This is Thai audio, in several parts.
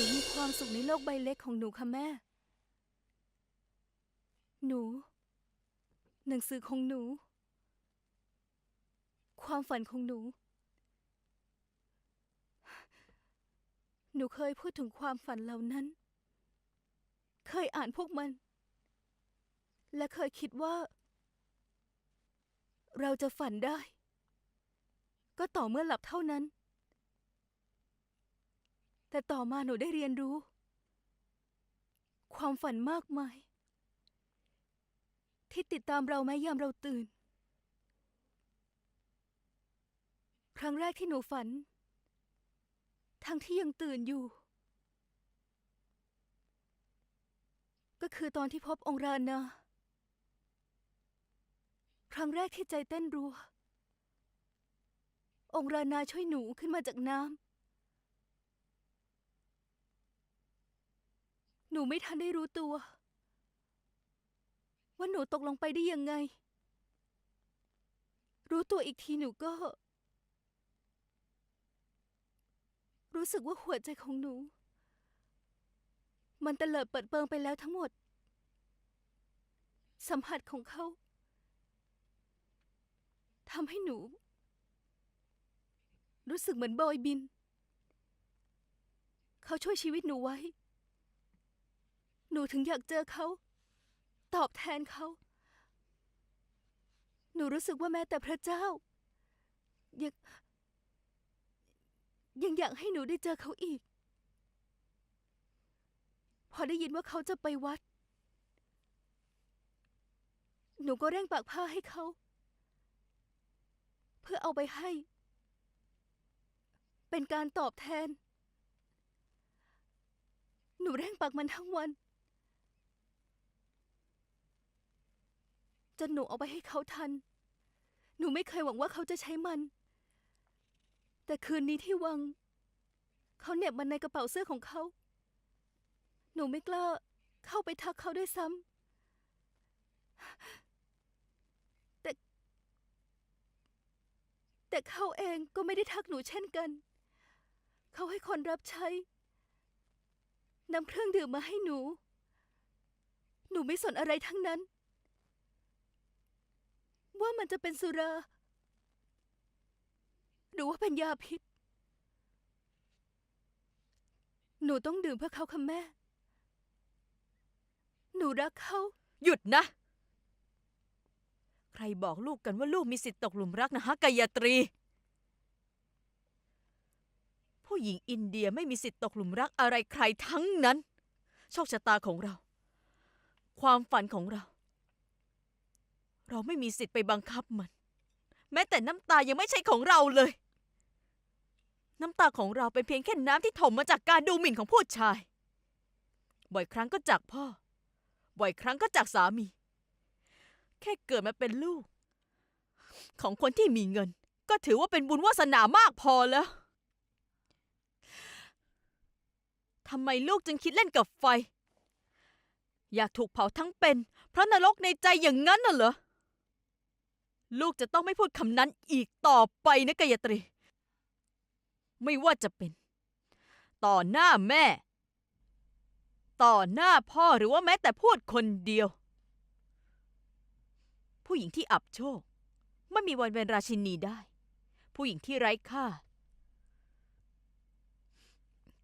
นูมีความสุขในโลกใบเล็กของหนูค่ะแม่ หนู หนังสือของหนู ความฝันของหนู หนูเคยพูดถึงความฝันเหล่านั้น เคยอ่านพวกมัน และเคยคิดว่า เราจะฝันได้ ก็ต่อเมื่อหลับเท่านั้น แต่ต่อมาหนูได้เรียนรู้ ความฝันมากมาย ที่ติดตามเราแม้ยามเราตื่น ครั้งแรกที่หนูฝัน ทั้งที่ยังตื่นอยู่ ก็คือตอนที่พบองค์รานาครั้งแรกที่ใจเต้นรัว องค์รานาช่วยหนูขึ้นมาจากน้ำ หนูไม่ทันได้รู้ตัว ว่าหนูตกลงไปได้ยังไง รู้ตัวอีกทีหนูก็ รู้สึกว่าหัวใจของหนู มันเตลิดเปิดเปิงไปแล้วทั้งหมด สัมผัสของเขาทำให้หนู รู้สึกเหมือนบอยบิน เขาช่วยชีวิตหนูไว้ หนูถึงอยากเจอเขา ตอบแทนเขา หนูรู้สึกว่าแม้แต่พระเจ้า ยังยังอยากให้หนูได้เจอเขาอีก พอได้ยินว่าเขาจะไปวัด หนูก็เร่งปากผ้าให้เขา เพื่อเอาไปให้ เป็นการตอบแทน หนูเร่งปักมันทั้งวัน จนหนูเอาไปให้เขาทัน หนูไม่เคยหวังว่าเขาจะใช้มัน แต่คืนนี้ที่วัง เขาเหน็บมันในกระเป๋าเสื้อของเขา หนูไม่กล้าเข้าไปทักเขาด้วยซ้ำ แต่ แต่เขาเองก็ไม่ได้ทักหนูเช่นกัน เขาให้คนรับใช้นำเครื่องดื่มมาให้หนู หนูไม่สนอะไรทั้งนั้น ว่ามันจะเป็นสุรา หรือว่าเป็นยาพิษ หนูต้องดื่มเพื่อเขาค่ะแม่ หนูรักเขา หยุดนะ ใครบอกลูกกันว่าลูกมีสิทธิ์ตกหลุมรักนะฮะกายตรี ผู้หญิงอินเดียไม่มีสิทธิ์ตกหลุมรักอะไรใครทั้งนั้น โชคชะตาของเรา ความฝันของเรา เราไม่มีสิทธิ์ไปบังคับมัน แม้แต่น้ำตายังไม่ใช่ของเราเลย น้ำตาของเราเป็นเพียงแค่น้ำที่ถมมาจากการดูหมิ่นของผู้ชาย บ่อยครั้งก็จากพ่อ บ่อยครั้งก็จากสามี แค่เกิดมาเป็นลูก ของคนที่มีเงิน ก็ถือว่าเป็นบุญวาสนามากพอแล้วทำไมลูกจึงคิดเล่นกับไฟ อยากถูกเผาทั้งเป็น เพราะนรกในใจอย่างนั้นน่ะเหรอ ลูกจะต้องไม่พูดคำนั้นอีกต่อไปนะกายตรี ไม่ว่าจะเป็น ต่อหน้าแม่ ต่อหน้าพ่อหรือว่าแม้แต่พูดคนเดียว ผู้หญิงที่อับโชค ไม่มีวันเป็นราชินีได้ ผู้หญิงที่ไร้ค่า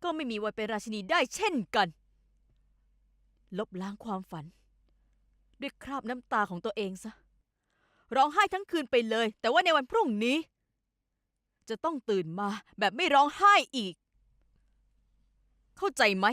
ก็ไม่มีวันเป็นราชินีได้เช่นกัน ลบล้างความฝัน ด้วยคราบน้ำตาของตัวเองซะ ร้องไห้ทั้งคืนไปเลย แต่ว่าในวันพรุ่งนี้ จะต้องตื่นมาแบบไม่ร้องไห้อีก เข้าใจไหม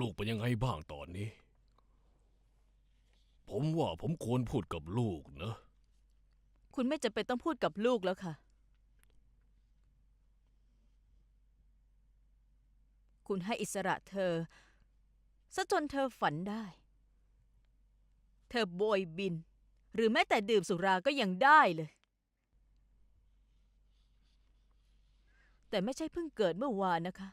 ลูกเป็นยังไงบ้างตอนนี้ ผมว่าผมควรพูดกับลูกนะ คุณไม่จำเป็นต้องพูดกับลูกแล้วค่ะ คุณให้อิสระเธอซะจนเธอฝันได้ เธอโบยบิน หรือแม้แต่ดื่มสุราก็ยังได้เลย แต่ไม่ใช่เพิ่งเกิดเมื่อวานนะคะ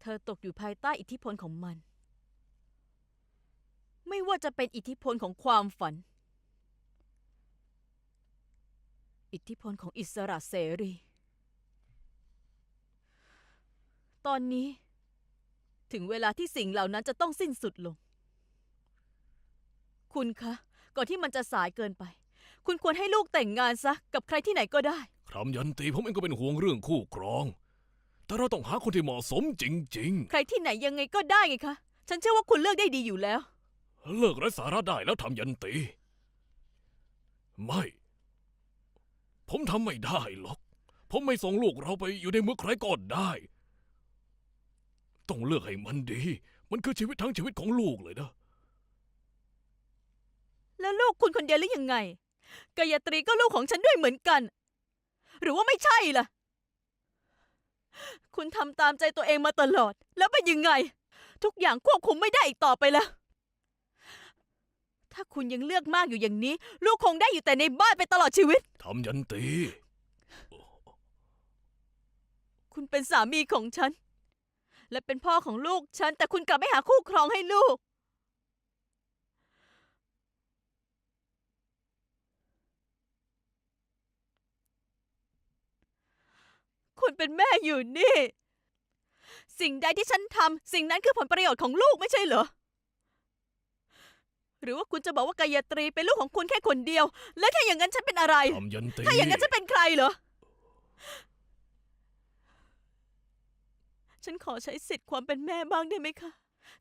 เธอตกอยู่ภายใต้อิทธิพลของมัน ไม่ว่าจะเป็นอิทธิพลของความฝัน อิทธิพลของอิสระเสรี ตอนนี้ ถึงเวลาที่สิ่งเหล่านั้นจะต้องสิ้นสุดลง คุณคะ ก่อนที่มันจะสายเกินไป คุณควรให้ลูกแต่งงานซะ กับใครที่ไหนก็ได้ คำยันตีผมเองก็เป็นห่วงเรื่องคู่ครอง แต่เราต้องหาคนที่เหมาะสมจริง ใครที่ไหนยังไงก็ได้ไงคะ ฉันเชื่อว่าคุณเลือกได้ดีอยู่แล้ว ๆ เลิกไร้สาระได้แล้วทำยันตี ไม่ ผมทำไม่ได้หรอก ผมไม่ส่งลูกเราไปอยู่ในมือใครก็ได้ ต้องเลือกให้มันดี มันคือชีวิตทั้งชีวิตของลูกเลยนะ แล้วลูกคุณคนเดียวหรือยังไง กายตรีก็ลูกของฉันด้วยเหมือนกัน หรือว่าไม่ใช่ล่ะ คุณทำตามใจตัวเองมาตลอด แล้วเป็นยังไง ทุกอย่างควบคุมไม่ได้อีกต่อไปแล้ว ถ้าคุณยังเลือกมากอยู่อย่างนี้ ลูกคงได้อยู่แต่ในบ้านไปตลอดชีวิต ทำยันตี คุณเป็นสามีของฉัน และเป็นพ่อของลูกฉัน แต่คุณกลับไม่หาคู่ครองให้ลูก คุณเป็นแม่อยู่นี่ สิ่งใดที่ฉันทำสิ่งนั้นคือผลประโยชน์ของลูกไม่ใช่เหรอ หรือว่าคุณจะบอกว่ากายตรีเป็นลูกของคุณแค่คนเดียว และถ้าอย่างนั้นฉันเป็นอะไร ทำยันตีถ้าอย่างนั้นฉันเป็นใครเหรอ ฉันขอใช้สิทธิ์ความเป็นแม่บ้างได้ไหมคะ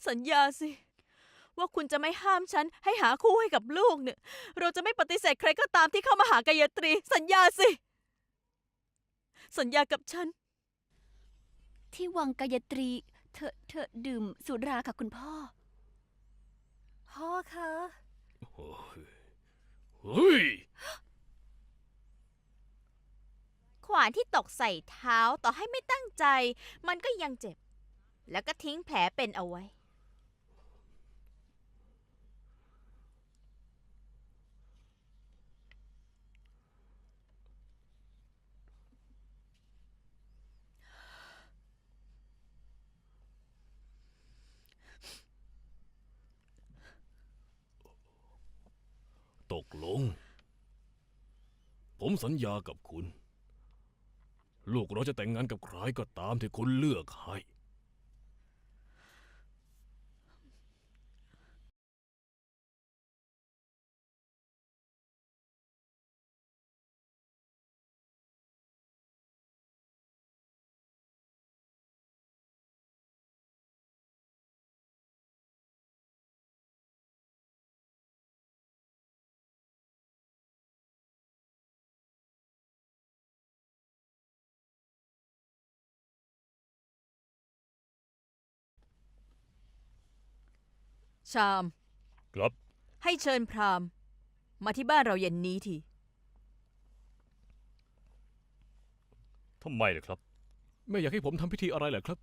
สัญญาสิ ว่าคุณจะไม่ห้ามฉันให้หาคู่ให้กับลูกเนี่ย เราจะไม่ปฏิเสธใครก็ตามที่เข้ามาหากายตรี สัญญาสิ สัญญากับฉัน ที่วังกายตรี เธอเธอดื่มสุราค่ะคุณพ่อ พ่อคะเฮ้ย ขวานที่ตกใส่เท้าต่อให้ไม่ตั้งใจ มันก็ยังเจ็บ แล้วก็ทิ้งแผลเป็นเอาไว้ ตกลง ผมสัญญากับคุณ ลูกเราจะแต่งงานกับใครก็ตามที่คุณเลือกให้ ชาม ครับให้เชิญพราหมณ์ มาที่บ้านเราเย็นนี้ที ทำไมล่ะครับไม่อยากให้ผมทำพิธีอะไรเหรอครับ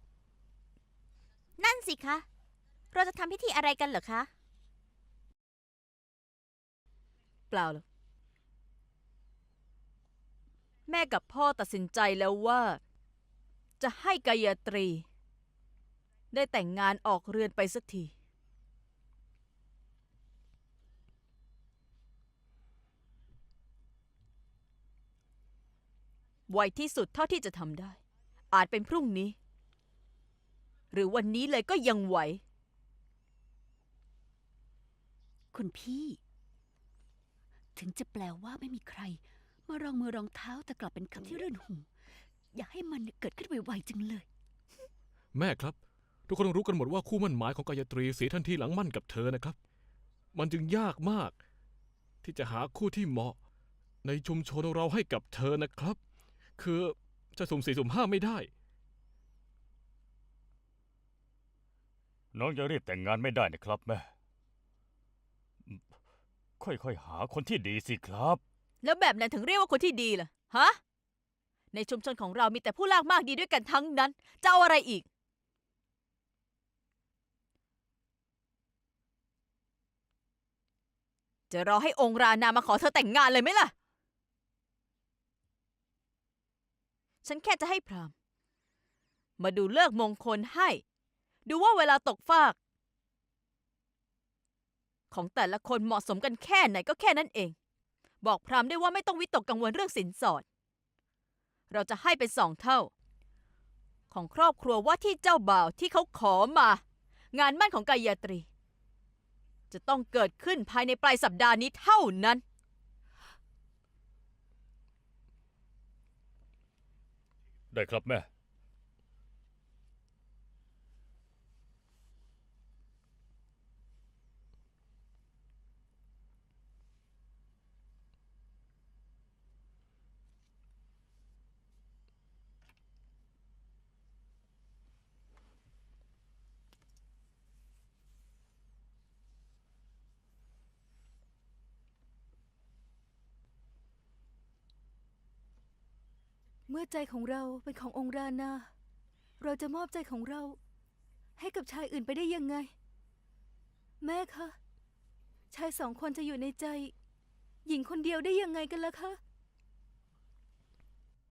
นั่นสิคะ เราจะทำพิธีอะไรกันเหรอคะ เปล่าหรอกแม่กับพ่อตัดสินใจแล้วว่า จะให้กายตรี ได้แต่งงานออกเรือนไปสักที ไวที่สุดเท่าที่จะทำได้ อาจเป็นพรุ่งนี้ หรือวันนี้เลยก็ยังไหว คุณพี่ ถึงจะแปลว่าไม่มีใคร มารองมือรองเท้าแต่กลับเป็นคำที่รื่นหู อยากให้มันเกิดขึ้นไวๆจังเลย แม่ครับ ทุกคนรู้กันหมดว่าคู่มั่นหมายของกายตรีเสียทันทีหลังมั่นกับเธอนะครับ มันจึงยากมาก ที่จะหาคู่ที่เหมาะ ในชุมชนเราให้กับเธอนะครับ คือจะสุ่มสี่สุ่มห้าไม่ได้ น้องจะรีบแต่งงานไม่ได้นะครับแม่ ค่อยๆหาคนที่ดีสิครับ แล้วแบบนั้นถึงเรียกว่าคนที่ดีล่ะ ฮะ ในชุมชนของเรามีแต่ผู้ลากมากดีด้วยกันทั้งนั้น จะเอาอะไรอีก จะรอให้องค์รานามาขอเธอแต่งงานเลยไหมล่ะ ฉันแค่จะให้พรามมาดูเลิกมงคลให้ ดูว่าเวลาตกฟาก ของแต่ละคนเหมาะสมกันแค่ไหนก็แค่นั้นเอง บอกพรามได้ว่าไม่ต้องวิตกกังวลเรื่องสินสอด เราจะให้เป็นสองเท่า ของครอบครัวว่าที่เจ้าบ่าวที่เขาขอมา งานมั่นของกายตรี จะต้องเกิดขึ้นภายในปลายสัปดาห์นี้เท่านั้น ได้ครับแม่ มื่อใจของเราเป็นขององค์รานาเราจะมอบใจของเรา ให้กับชายอื่นไปได้ยังไง แม่คะ ชายสองคนจะอยู่ในใจ หญิงคนเดียวได้ยังไงกันล่ะคะ